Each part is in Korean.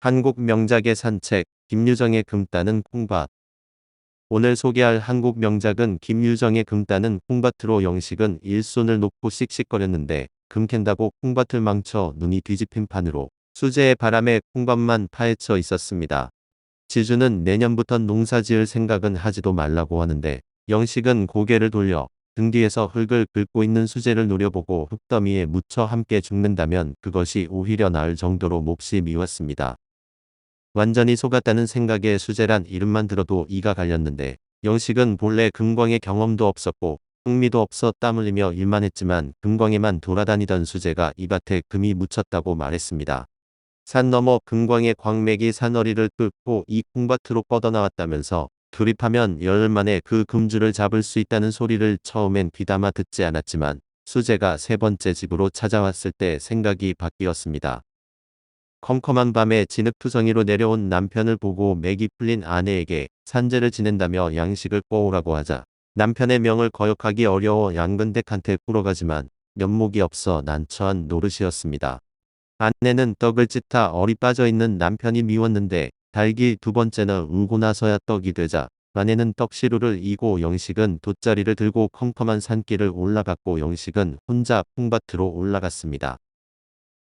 한국 명작의 산책, 김유정의 금 따는 콩밭. 오늘 소개할 한국 명작은 김유정의 금 따는 콩밭으로 영식은 일손을 놓고 씩씩거렸는데 금 캔다고 콩밭을 망쳐 눈이 뒤집힌 판으로 수재의 바람에 콩밭만 파헤쳐 있었습니다. 지주는 내년부터 농사 지을 생각은 하지도 말라고 하는데 영식은 고개를 돌려 등 뒤에서 흙을 긁고 있는 수재를 노려보고 흙더미에 묻혀 함께 죽는다면 그것이 오히려 나을 정도로 몹시 미웠습니다. 완전히 속았다는 생각에 수재란 이름만 들어도 이가 갈렸는데 영식은 본래 금광의 경험도 없었고 흥미도 없어 땀 흘리며 일만 했지만 금광에만 돌아다니던 수재가 이 밭에 금이 묻혔다고 말했습니다. 산 너머 금광의 광맥이 산어리를 뚫고 이 콩밭으로 뻗어나왔다면서 조립하면 열흘 만에 그 금주를 잡을 수 있다는 소리를 처음엔 귀담아 듣지 않았지만 수재가 세 번째 집으로 찾아왔을 때 생각이 바뀌었습니다. 컴컴한 밤에 진흙투성이로 내려온 남편을 보고 맥이 풀린 아내에게 산재를 지낸다며 양식을 꼬우라고 하자 남편의 명을 거역하기 어려워 양근댁한테 꿇어가지만 면목이 없어 난처한 노릇이었습니다. 아내는 떡을 찢다 어리 빠져있는 남편이 미웠는데 달기 두 번째는 울고 나서야 떡이 되자 아내는 떡시루를 이고 영식은 돗자리를 들고 컴컴한 산길을 올라갔고 영식은 혼자 콩밭으로 올라갔습니다.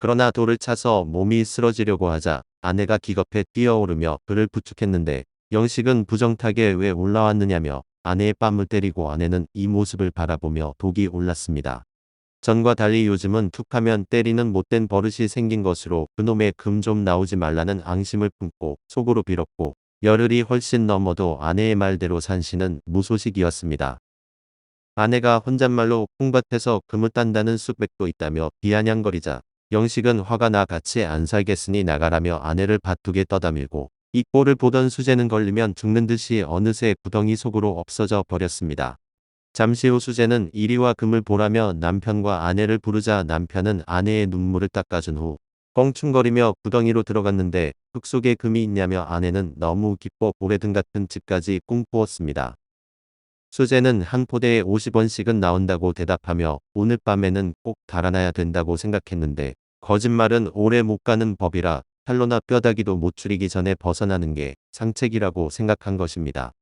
그러나 돌을 차서 몸이 쓰러지려고 하자 아내가 기겁해 뛰어오르며 그를 부축했는데 영식은 부정타게 왜 올라왔느냐며 아내의 뺨을 때리고 아내는 이 모습을 바라보며 독이 올랐습니다. 전과 달리 요즘은 툭하면 때리는 못된 버릇이 생긴 것으로 그놈의 금 좀 나오지 말라는 앙심을 품고 속으로 빌었고 열흘이 훨씬 넘어도 아내의 말대로 산신은 무소식이었습니다. 아내가 혼잣말로 콩밭에서 금을 딴다는 쑥백도 있다며 비아냥거리자 영식은 화가 나 같이 안 살겠으니 나가라며 아내를 바둑에 떠다밀고 이 꼴을 보던 수재는 걸리면 죽는 듯이 어느새 구덩이 속으로 없어져 버렸습니다. 잠시 후 수재는 이리와 금을 보라며 남편과 아내를 부르자 남편은 아내의 눈물을 닦아준 후 껑충거리며 구덩이로 들어갔는데 흙 속에 금이 있냐며 아내는 너무 기뻐 고래등 같은 집까지 꿈꾸었습니다. 수재는 한 포대에 50원씩은 나온다고 대답하며 오늘 밤에는 꼭 달아나야 된다고 생각했는데 거짓말은 오래 못 가는 법이라 탈로나 뼈다귀도 못 추리기 전에 벗어나는 게 상책이라고 생각한 것입니다.